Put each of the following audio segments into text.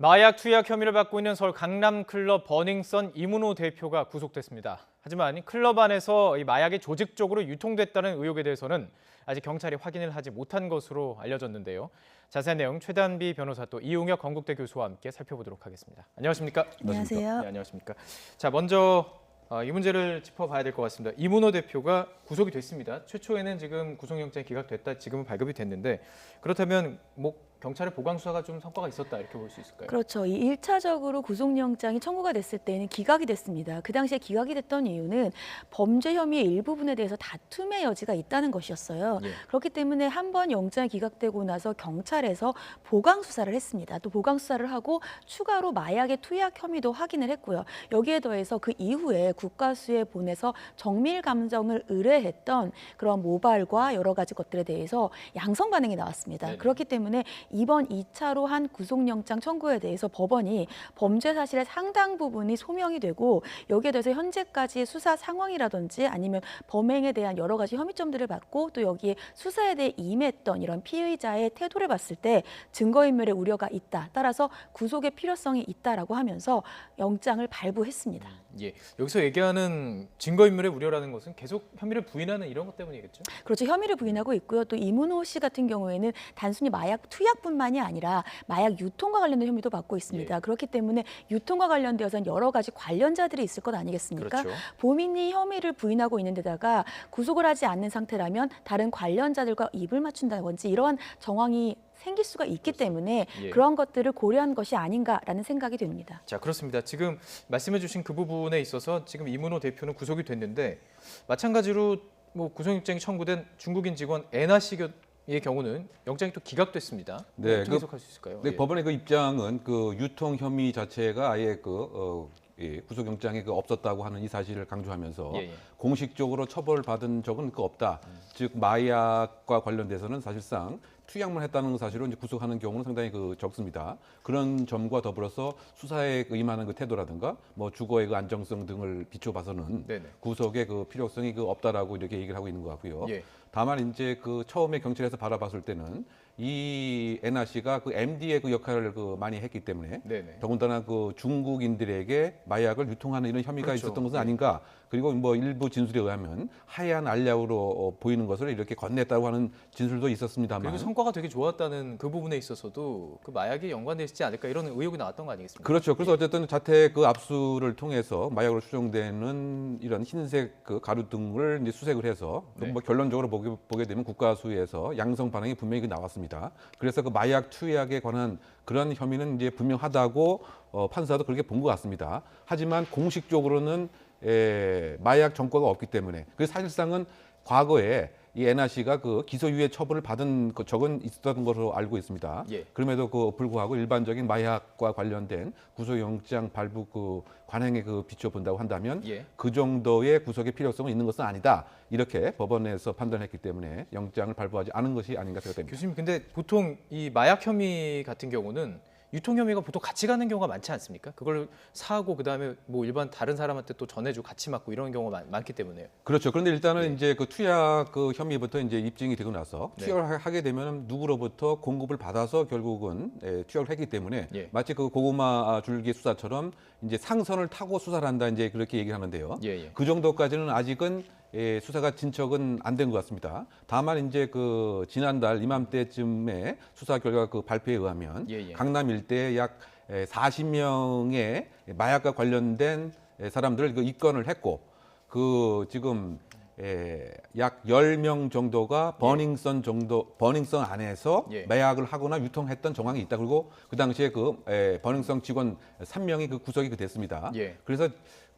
마약 투약 혐의를 받고 있는 서울 강남 클럽 버닝썬 이문호 대표가 구속됐습니다. 하지만 클럽 안에서 이 마약이 조직적으로 유통됐다는 의혹에 대해서는 아직 경찰이 확인을 하지 못한 것으로 알려졌는데요. 자세한 내용 최단비 변호사 또 이용혁 건국대 교수와 함께 살펴보도록 하겠습니다. 안녕하십니까? 안녕하세요. 네, 안녕하십니까? 자, 먼저 어, 이 문제를 짚어봐야 될 것 같습니다. 이문호 대표가 구속이 됐습니다. 최초에는 지금 구속영장이 기각됐다, 지금은 발급이 됐는데 그렇다면 뭐 경찰의 보강 수사가 좀 성과가 있었다 이렇게 볼 수 있을까요? 그렇죠. 이 일차적으로 구속영장이 청구가 됐을 때는 기각이 됐습니다. 그 당시에 기각이 됐던 이유는 범죄 혐의의 일부분에 대해서 다툼의 여지가 있다는 것이었어요. 예. 그렇기 때문에 한 번 영장이 기각되고 나서 경찰에서 보강 수사를 했습니다. 또 보강 수사를 하고 추가로 마약의 투약 혐의도 확인을 했고요. 여기에 더해서 그 이후에 국가수에 보내서 정밀 감정을 의뢰했던 그런 모발과 여러 가지 것들에 대해서 양성 반응이 나왔습니다. 네네. 그렇기 때문에 이번 2차로 한 구속영장 청구에 대해서 법원이 범죄 사실의 상당 부분이 소명이 되고 여기에 대해서 현재까지의 수사 상황이라든지 아니면 범행에 대한 여러 가지 혐의점들을 받고 또 여기에 수사에 대해 임했던 이런 피의자의 태도를 봤을 때 증거인멸의 우려가 있다. 따라서 구속의 필요성이 있다라고 하면서 영장을 발부했습니다. 예, 여기서 얘기하는 증거인멸의 우려라는 것은 계속 혐의를 부인하는 이런 것 때문이겠죠? 그렇죠. 혐의를 부인하고 있고요. 또 이문호 씨 같은 경우에는 단순히 마약 투약뿐만이 아니라 마약 유통과 관련된 혐의도 받고 있습니다. 예. 그렇기 때문에 유통과 관련되어서는 여러 가지 관련자들이 있을 것 아니겠습니까? 그렇죠. 본인이 혐의를 부인하고 있는 데다가 구속을 하지 않는 상태라면 다른 관련자들과 입을 맞춘다든지 이러한 정황이 생길 수가 있기 때문에 예. 그런 것들을 고려한 것이 아닌가라는 생각이 듭니다. 자, 그렇습니다. 지금 말씀해주신 그 부분에 있어서 지금 이문호 대표는 구속이 됐는데 마찬가지로 뭐 구속영장이 청구된 중국인 직원 에나 씨의 경우는 영장이 또 기각됐습니다. 네, 어떻게 그- 해석할 수 있을까요? 네, 예. 법원의 그 입장은 그 유통 혐의 자체가 아예 그 어, 예, 구속영장에 그 없었다고 하는 이 사실을 강조하면서 예, 예. 공식적으로 처벌받은 적은 그 없다. 즉 마약과 관련돼서는 사실상 투약만 했다는 사실로 이제 구속하는 경우는 상당히 그 적습니다. 그런 점과 더불어서 수사에 그 임하는 그 태도라든가 뭐 주거의 그 안정성 등을 비춰봐서는 네네. 구속의 그 필요성이 그 없다라고 이렇게 얘기를 하고 있는 것 같고요. 예. 다만 이제 그 처음에 경찰에서 바라봤을 때는 이 에나 씨가 그 MD의 그 역할을 그 많이 했기 때문에 네네. 더군다나 그 중국인들에게 마약을 유통하는 이런 혐의가 그렇죠. 있었던 것은 예. 아닌가. 그리고 뭐 일부 진술에 의하면 하얀 알약으로 어, 보이는 것을 이렇게 건넸다고 하는 진술도 있었습니다만. 그리고 성과가 되게 좋았다는 그 부분에 있어서도 그 마약이 연관돼 있지 않을까 이런 의혹이 나왔던 거 아니겠습니까? 그렇죠. 그래서 어쨌든 자택 그 압수를 통해서 마약으로 추정되는 이런 흰색 그 가루 등을 이제 수색을 해서 네. 뭐 결론적으로 보 게, 보게 되면 국가수에서 양성 반응이 분명히 그 나왔습니다. 그래서 그 마약 투약에 관한 그런 혐의는 이제 분명하다고 어, 판사도 그렇게 본 것 같습니다. 하지만 공식적으로는 에, 마약 전과가 없기 때문에 그 사실상은 과거에 이 에나 씨가 그 기소유예 처분을 받은 그 적은 있었던 것으로 알고 있습니다. 예. 그럼에도 그 불구하고 일반적인 마약과 관련된 구속영장 발부 그 관행에 그 비춰본다고 한다면 예. 그 정도의 구속의 필요성은 있는 것은 아니다. 이렇게 법원에서 판단했기 때문에 영장을 발부하지 않은 것이 아닌가 생각됩니다. 교수님 근데 보통 이 마약 혐의 같은 경우는 유통 혐의가 보통 같이 가는 경우가 많지 않습니까? 그걸 사고 그다음에 뭐 일반 다른 사람한테 또 전해주고 같이 맞고 이런 경우가 많, 많기 때문에 그렇죠. 그런데 일단은 이제 그 투약 그 혐의부터 이제 입증이 되고 나서 네. 투약을 하게 되면 누구로부터 공급을 받아서 결국은 예, 투약을 했기 때문에 예. 마치 그 고구마 줄기 수사처럼 이제 상선을 타고 수사를 한다 이제 그렇게 얘기를 하는데요. 예, 예. 그 정도까지는 아직은 예, 수사가 진척은 안 된 것 같습니다. 다만 이제 그 지난달 이맘때쯤에 수사 결과 그 발표에 의하면 예, 예. 강남 일대에 약 40명의 마약과 관련된 예, 사람들을 그 입건을 했고 그 지금 예, 약 10명 정도가 버닝썬 정도 버닝썬 안에서 예. 마약을 하거나 유통했던 정황이 있다. 그리고 그 당시에 그 에, 버닝썬 직원 3명이 그 구속이 그 됐습니다. 예. 그래서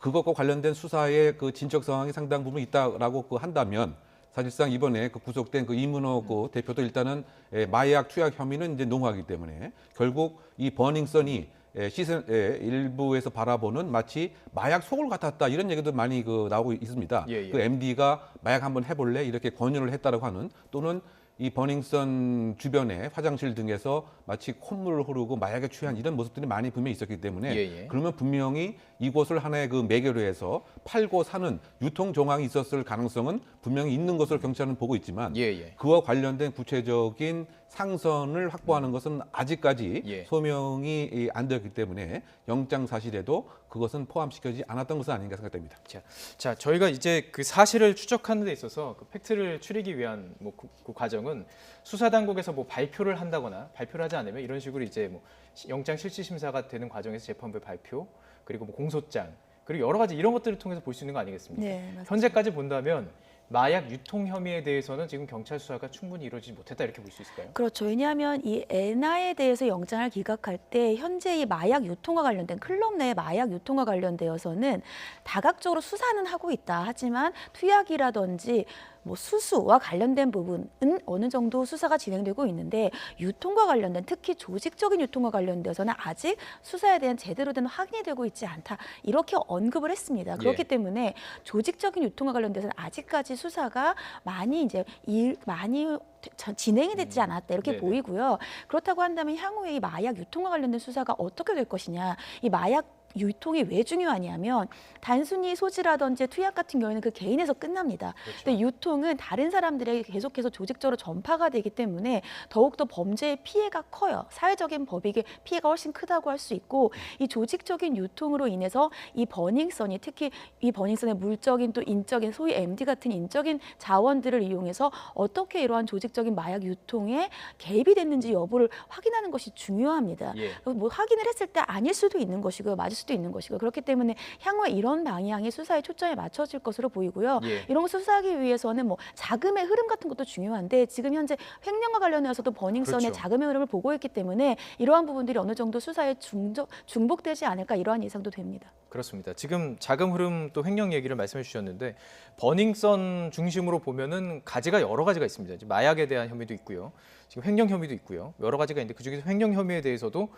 그것과 관련된 수사의 그 진척 상황이 상당 부분 있다라고 그 한다면 사실상 이번에 그 구속된 그 이문호 그 대표도 일단은 에, 마약 투약 혐의는 이제 농후하기 때문에 결국 이 버닝썬이 에, 시선 에, 일부에서 바라보는 마치 마약 속을 같았다 이런 얘기도 많이 그 나오고 있습니다. 예, 예. 그 MD가 마약 한번 해볼래 이렇게 권유를 했다라고 하는 또는 이 버닝썬 주변에 화장실 등에서 마치 콧물 흐르고 마약에 취한 이런 모습들이 많이 분명히 있었기 때문에 예, 예. 그러면 분명히 이곳을 하나의 그 매개로 해서 팔고 사는 유통 정황이 있었을 가능성은 분명히 있는 것으로 경찰은 보고 있지만 예, 예. 그와 관련된 구체적인 상선을 확보하는 것은 아직까지 예. 소명이 이, 안 되었기 때문에 영장 사실에도 그것은 포함시켜지지 않았던 것은 아닌가 생각됩니다. 자, 자, 저희가 이제 그 사실을 추적하는 데 있어서 그 팩트를 추리기 위한 뭐 그, 그 과정은 수사 당국에서 뭐 발표를 한다거나 발표를 하지 않으면 이런 식으로 이제 뭐 시- 영장 실질 심사가 되는 과정에서 재판부의 발표 그리고 뭐 공소장 그리고 여러 가지 이런 것들을 통해서 볼 수 있는 거 아니겠습니까? 네. 현재까지 본다면 마약 유통 혐의에 대해서는 지금 경찰 수사가 충분히 이루어지지 못했다 이렇게 볼 수 있을까요? 그렇죠. 왜냐하면 이 애나에 대해서 영장을 기각할 때 현재 이 마약 유통과 관련된 클럽 내 마약 유통과 관련되어서는 다각적으로 수사는 하고 있다. 하지만 투약이라든지 뭐 수수와 관련된 부분은 어느 정도 수사가 진행되고 있는데 유통과 관련된 특히 조직적인 유통과 관련돼서는 아직 수사에 대한 제대로 된 확인이 되고 있지 않다 이렇게 언급을 했습니다. 그렇기 예. 때문에 조직적인 유통과 관련돼서는 아직까지 수사가 많이 이제 일 많이 저- 진행이 되지 않았다 이렇게 음. 네네. 보이고요. 그렇다고 한다면 향후에 이 마약 유통과 관련된 수사가 어떻게 될 것이냐. 이 마약 유통이 왜 중요하냐면 단순히 소지라든지 투약 같은 경우에는 그 개인에서 끝납니다. 그렇죠. 근데 유통은 다른 사람들에게 계속해서 조직적으로 전파가 되기 때문에 더욱더 범죄의 피해가 커요. 사회적인 법익의 피해가 훨씬 크다고 할 수 있고 이 조직적인 유통으로 인해서 이 버닝썬이 특히 이 버닝썬의 물적인 또 인적인 소위 MD 같은 인적인 자원들을 이용해서 어떻게 이러한 조직적인 마약 유통에 개입이 됐는지 여부를 확인하는 것이 중요합니다. 예. 뭐 확인을 했을 때 아닐 수도 있는 것이고요, 맞을 수도 있는 것이고요. 그렇기 때문에 향후에 이런 방향의 수사에 초점이 맞춰질 것으로 보이고요. 예. 이런 것을 수사하기 위해서는 뭐 자금의 흐름 같은 것도 중요한데 지금 현재 횡령과 관련해서도 버닝썬의 그렇죠. 자금의 흐름을 보고 있기 때문에 이러한 부분들이 어느 정도 수사에 중저, 중복되지 않을까 이러한 예상도 됩니다. 그렇습니다. 지금 자금 흐름 또 횡령 얘기를 말씀해 주셨는데 버닝썬 중심으로 보면은 가지가 여러 가지가 있습니다. 마약에 대한 혐의도 있고요. 지금 횡령 혐의도 있고요. 여러 가지가 있는데 그중에서 횡령 혐의에 대해서도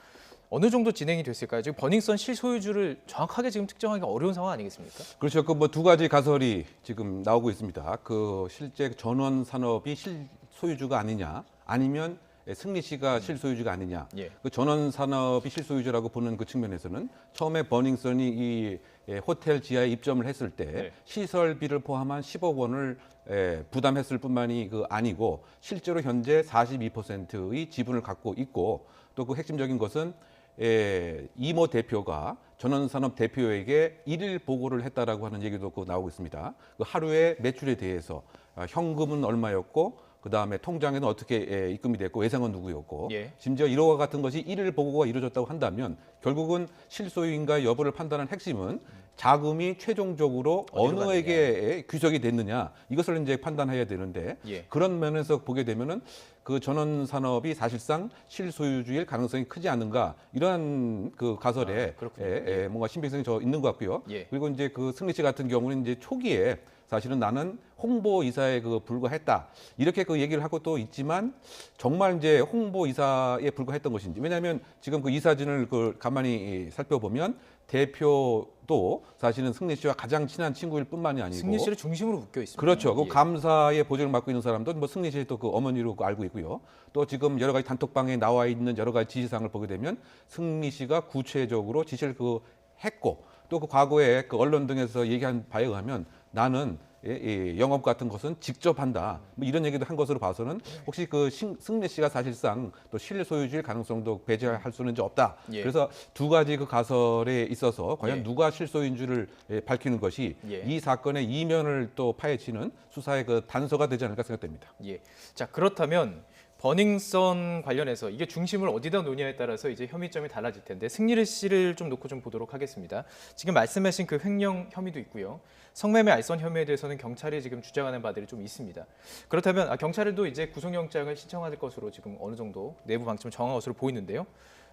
어느 정도 진행이 됐을까요? 지금 버닝썬 실소유주를 정확하게 지금 특정하기가 어려운 상황 아니겠습니까? 그렇죠. 그 뭐 두 가지 가설이 지금 나오고 있습니다. 그 실제 전원 산업이 실소유주가 아니냐, 아니면 승리 씨가 실소유주가 아니냐. 예. 그 전원 산업이 실소유주라고 보는 그 측면에서는 처음에 버닝썬이 이 예, 호텔 지하에 입점을 했을 때 네. 시설비를 포함한 10억 원을 예, 부담했을 뿐만이 그 아니고 실제로 현재 42%의 지분을 갖고 있고 또 그 핵심적인 것은 예, 이모 대표가 전원산업 대표에게 일일 보고를 했다라고 하는 얘기도 그 나오고 있습니다. 그 하루의 매출에 대해서 아, 현금은 얼마였고 그 다음에 통장에는 어떻게 예, 입금이 됐고 예상은 누구였고 예. 심지어 1호와 같은 것이 일일 보고가 이루어졌다고 한다면 결국은 실소유인가 여부를 판단하는 핵심은 자금이 최종적으로 어디로 어느 에게 귀속이 됐느냐 이것을 이제 판단해야 되는데 예. 그런 면에서 보게 되면은 그 전원 산업이 사실상 실소유주일 가능성이 크지 않는가 이러한 그 가설에 아, 그렇군요. 에, 에, 뭔가 신빙성이 저 있는 것 같고요. 예. 그리고 이제 그 승리 씨 같은 경우는 이제 초기에 사실은 나는 홍보 이사에 그 불과했다 이렇게 그 얘기를 하고 또 있지만 정말 이제 홍보 이사에 불과했던 것인지 왜냐하면 지금 그 이사진을 그 가만히 살펴보면 대표도 사실은 승리 씨와 가장 친한 친구일 뿐만이 아니고 승리 씨를 중심으로 묶여 있습니다. 그렇죠. 그 예. 감사의 보직을 맡고 있는 사람도 뭐 승리 씨의 또그 어머니로 그 알고 있고요. 또 지금 여러 가지 단톡방에 나와 있는 여러 가지 지시사항을 보게 되면 승리 씨가 구체적으로 지시를 그 했고 또 그 과거에 그 언론 등에서 얘기한 바에 의하면 나는 예, 예, 영업 같은 것은 직접 한다. 뭐 이런 얘기도 한 것으로 봐서는 혹시 그 신- 승리 씨가 사실상 또 실소유주일 가능성도 배제할 수는 이제 없다. 예. 그래서 두 가지 그 가설에 있어서 과연 예. 누가 실소유인지를 예, 밝히는 것이 예. 이 사건의 이면을 또 파헤치는 수사의 그 단서가 되지 않을까 생각됩니다. 예. 자 그렇다면 버닝썬 관련해서 이게 중심을 어디다 놓냐에 따라서 이제 혐의점이 달라질 텐데 승리 씨를 좀 놓고 좀 보도록 하겠습니다. 지금 말씀하신 그 횡령 혐의도 있고요. 성매매 알선 혐의에 대해서는 경찰이 지금 주장하는 바들이 좀 있습니다. 그렇다면 아, 경찰도 이제 구속영장을 신청할 것으로 지금 어느 정도 내부 방침을 정한 것으로 보이는데요.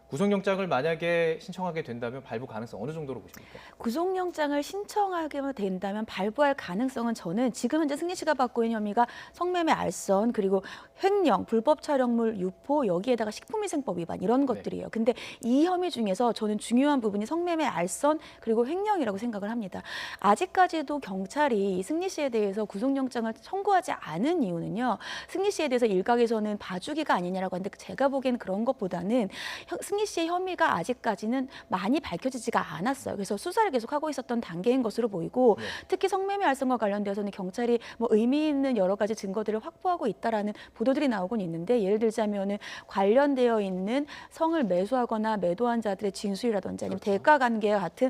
구속영장을 만약에 신청하게 된다면 발부 가능성 어느 정도로 보십니까? 구속영장을 신청하게 된다면 발부할 가능성은 저는 지금 현재 승리 씨가 받고 있는 혐의가 성매매 알선 그리고 횡령, 불법 촬영물 유포 여기에다가 식품위생법 위반 이런 것들이에요. 근데 이 혐의 중에서 저는 중요한 부분이 성매매 알선 그리고 횡령이라고 생각을 합니다. 아직까지도 경찰이 이 승리 씨에 대해서 구속영장을 청구하지 않은 이유는요. 승리 씨에 대해서 일각에서는 봐주기가 아니냐라고 하는데 제가 보기에는 그런 것보다는 형- 승리 승리 씨의 혐의가 아직까지는 많이 밝혀지지가 않았어요. 그래서 수사를 계속하고 있었던 단계인 것으로 보이고 네. 특히 성매매 알선과 관련되어서는 경찰이 뭐 의미 있는 여러 가지 증거들을 확보하고 있다라는 보도들이 나오곤 있는데 예를 들자면은 관련되어 있는 성을 매수하거나 매도한 자들의 진술이라든지 아니면 그렇죠. 대가 관계와 같은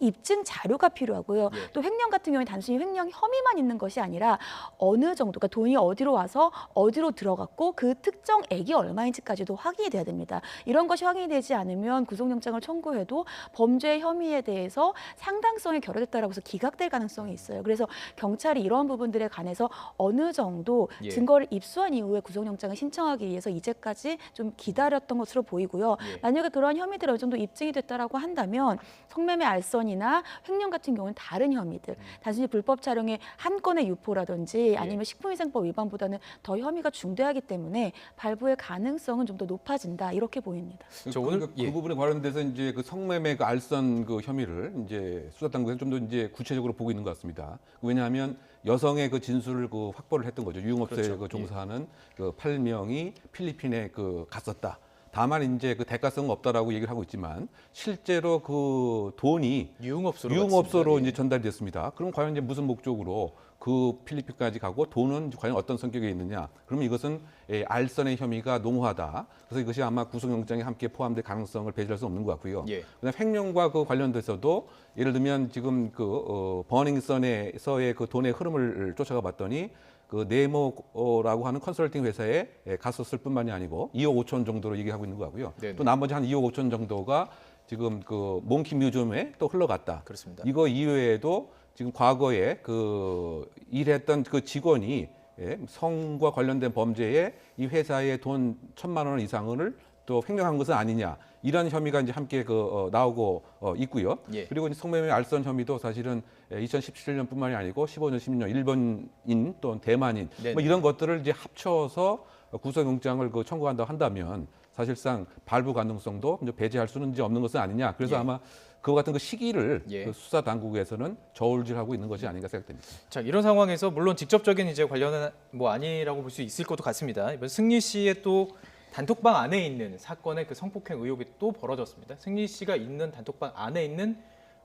입증 자료가 필요하고요. 예. 또 횡령 같은 경우에 단순히 횡령 혐의만 있는 것이 아니라 어느 정도, 그러니까 돈이 어디로 와서 어디로 들어갔고 그 특정 액이 얼마인지까지도 확인이 돼야 됩니다. 이런 것이 확인이 되지 않으면 구속영장을 청구해도 범죄 혐의에 대해서 상당성이 결여됐다라고 해서 기각될 가능성이 있어요. 그래서 경찰이 이런 부분들에 관해서 어느 정도 예. 증거를 입수한 이후에 구속영장을 신청하기 위해서 이제까지 좀 기다렸던 것으로 보이고요. 예. 만약에 그러한 혐의들이 어느 정도 입증이 됐다라고 한다면 성매매 알선 이나 횡령 같은 경우는 다른 혐의들, 단순히 불법 촬영의 한 건의 유포라든지 예. 아니면 식품위생법 위반보다는 더 혐의가 중대하기 때문에 발부의 가능성은 좀 더 높아진다 이렇게 보입니다. 저 그, 오늘- 그, 그 예. 부분에 관련돼서 이제 그 성매매 그 알선 그 혐의를 이제 수사 당국에서 좀 더 이제 구체적으로 보고 있는 것 같습니다. 왜냐하면 여성의 그 진술을 그 확보를 했던 거죠. 유흥업소에 그렇죠. 그 종사하는 그 8명이 필리핀에 그 갔었다. 다만 이제 그 대가성은 없다라고 얘기를 하고 있지만 실제로 그 돈이 유흥업소로 유흥업소로. 이제 예. 전달이 됐습니다. 그럼 과연 이제 무슨 목적으로 그 필리핀까지 가고 돈은 과연 어떤 성격이 있느냐? 그러면 이것은 예, 알선의 혐의가 농후하다. 그래서 이것이 아마 구속영장에 함께 포함될 가능성을 배제할 수 없는 것 같고요. 예. 그다음 횡령과 그 관련돼서도 예를 들면 지금 그 어, 버닝썬에서의 그 돈의 흐름을 쫓아가 봤더니 그 네모라고 하는 컨설팅 회사에 예, 갔었을 뿐만이 아니고 2억 5천 정도로 얘기하고 있는 거고요. 네네. 또 나머지 한 2억 5천 정도가 지금 그 몽키 뮤지엄에 또 흘러갔다. 그렇습니다. 이거 이외에도 지금 과거에 그 일했던 그 직원이 예, 성과 관련된 범죄에 이 회사의 돈 천만 원 이상을 또 횡령한 것은 아니냐 이런 혐의가 이제 함께 그 어, 나오고 어, 있고요. 예. 그리고 이제 성매매 알선 혐의도 사실은 2017년뿐만이 아니고 15년, 16년 일본인 또 대만인 네네. 뭐 이런 것들을 이제 합쳐서 구속영장을 그 청구한다 한다면 사실상 발부 가능성도 이제 배제할 수는 이제 없는 것은 아니냐. 그래서 예. 아마 그와 같은 그 시기를 예. 그 수사 당국에서는 저울질하고 있는 것이 아닌가 생각됩니다. 자 이런 상황에서 물론 직접적인 이제 관련은 뭐 아니라고 볼 수 있을 것도 같습니다. 이번 승리 씨의 또 단톡방 안에 있는 사건의 그 성폭행 의혹이 또 벌어졌습니다. 승리 씨가 있는 단톡방 안에 있는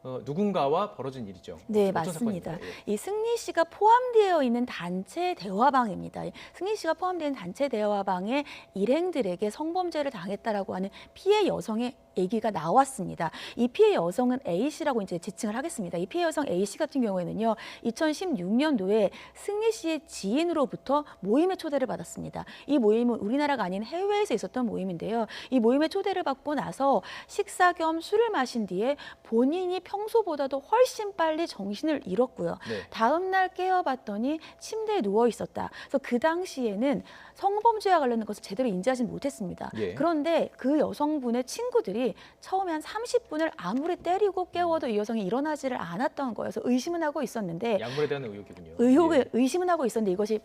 어, 누군가와 벌어진 일이죠. 네, 어떤 맞습니다. 사건인가요? 이 승리 씨가 포함되어 있는 단체 대화방입니다. 이 승리 씨가 있는 단체 대화방에 일행들에게 성범죄를 당했다라고 하는 피해 여성의 얘기가 나왔습니다. 이 피해 여성은 A 씨라고 이제 지칭을 하겠습니다. 이 피해 여성 A 씨 같은 경우에는요, 2016년도에 승리 씨의 지인으로부터 모임에 초대를 받았습니다. 이 모임은 우리나라가 아닌 해외에서 있었던 모임인데요. 이 모임에 초대를 받고 나서 식사 겸 술을 마신 뒤에 본인이 평소보다도 훨씬 빨리 정신을 잃었고요. 네. 다음 날 깨어봤더니 침대에 누워 있었다. 그래서 그 당시에는 성범죄와 관련된 것을 제대로 인지하지 못했습니다. 예. 그런데 그 여성분의 친구들이 처음에 한 30분을 아무리 때리고 깨워도 이 여성이 일어나지를 않았던 거여서 의심은 하고 있었는데 약물에 대한 의혹이군요. 의혹을 예. 의심은 하고 있었는데 이것이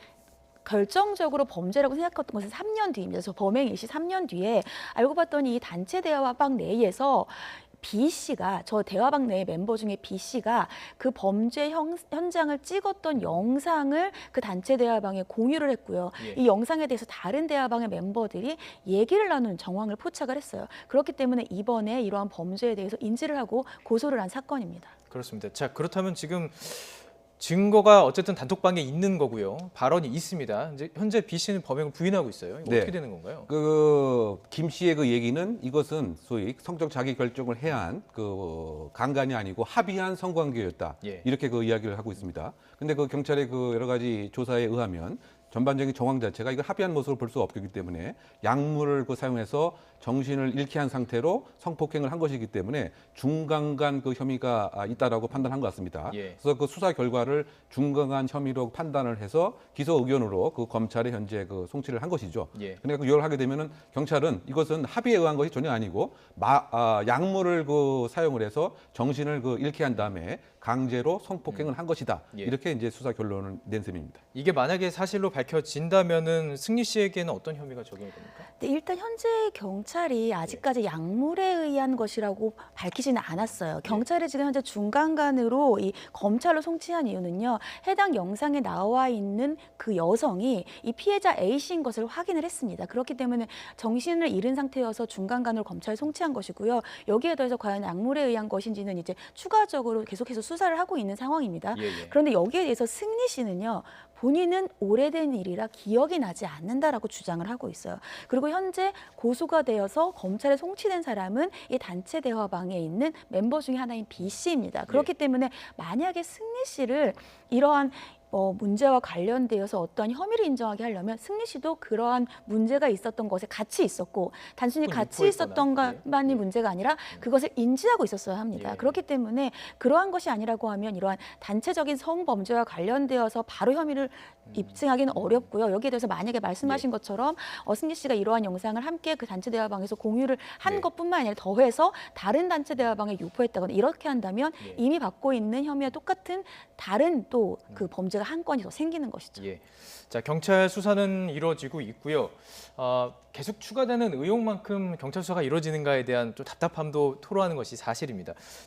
결정적으로 범죄라고 생각했던 것은 3년 뒤입니다. 그래서 범행 일시 3년 뒤에 알고 봤더니 이 단체 대화방 내에서 B 씨가 저 대화방 내의 멤버 중에 B 씨가 그 범죄 형, 현장을 찍었던 영상을 그 단체 대화방에 공유를 했고요. 예. 이 영상에 대해서 다른 대화방의 멤버들이 얘기를 나누는 정황을 포착을 했어요. 그렇기 때문에 이번에 이러한 범죄에 대해서 인지를 하고 고소를 한 사건입니다. 그렇습니다. 자 그렇다면 지금 증거가 어쨌든 단톡방에 있는 거고요. 발언이 있습니다. 이제 현재 B 씨는 범행을 부인하고 있어요. 이거 네. 어떻게 되는 건가요? 그 김 씨의 그 얘기는 이것은 소위 성적 자기 결정을 해야 한그 강간이 아니고 합의한 성관계였다. 예. 이렇게 그 이야기를 하고 있습니다. 근데 그 경찰의 그 여러 가지 조사에 의하면 전반적인 정황 자체가 이걸 합의한 모습으로 볼수 없기 때문에 약물을 그 사용해서 정신을 잃게 한 상태로 성폭행을 한 것이기 때문에 중강간 그 혐의가 아, 있다라고 판단한 것 같습니다. 예. 그래서 그 수사 결과를 중강간 혐의로 판단을 해서 기소 의견으로 그 검찰에 현재 그 송치를 한 것이죠. 예. 근데 그 요걸 하게 되면은 경찰은 이것은 합의에 의한 것이 전혀 아니고 마, 아, 약물을 그 사용을 해서 정신을 그 잃게 한 다음에 강제로 성폭행을 한 것이다. 예. 이렇게 이제 수사 결론을 낸 셈입니다. 이게 만약에 사실로 밝혀진다면은 승리 씨에게는 어떤 혐의가 적용이 됩니까? 네, 일단 현재 경, 경찰이 아직까지 약물에 의한 것이라고 밝히지는 않았어요. 경찰이 지금 현재 중간간으로 이 검찰로 송치한 이유는요. 해당 영상에 나와 있는 그 여성이 이 피해자 A 씨인 것을 확인을 했습니다. 그렇기 때문에 정신을 잃은 상태여서 중간간으로 검찰에 송치한 것이고요. 여기에 더해서 과연 약물에 의한 것인지는 이제 추가적으로 계속해서 수사를 하고 있는 상황입니다. 예, 예. 그런데 여기에 대해서 승리 씨는요. 본인은 오래된 일이라 기억이 나지 않는다라고 주장을 하고 있어요. 그리고 현재 고소가 되어서 검찰에 송치된 사람은 이 단체 대화방에 있는 멤버 중에 하나인 B 씨입니다. 그렇기 때문에 만약에 승리 씨를 이러한 어, 문제와 관련되어서 어떠한 혐의를 인정하게 하려면 승리 씨도 그러한 문제가 있었던 것에 같이 있었고 단순히 같이 있었던 예. 것만이 문제가 아니라 그것을 인지하고 있었어야 합니다. 예. 그렇기 때문에 그러한 것이 아니라고 하면 이러한 단체적인 성범죄와 관련되어서 바로 혐의를 음. 입증하기는 어렵고요. 여기에 대해서 만약에 예. 말씀하신 것처럼 어, 승리 씨가 이러한 영상을 함께 그 단체 대화방에서 공유를 한 예. 것뿐만 아니라 더해서 다른 단체 대화방에 유포했다거나 이렇게 한다면 예. 이미 받고 있는 혐의와 똑같은 다른 또 그 범죄가 한 건이 더 생기는 것이죠. 예. 자, 경찰 수사는 이루어지고 있고요. 어, 계속 추가되는 의혹만큼 경찰 수사가 이루어지는가에 대한 좀 답답함도 토로하는 것이 사실입니다.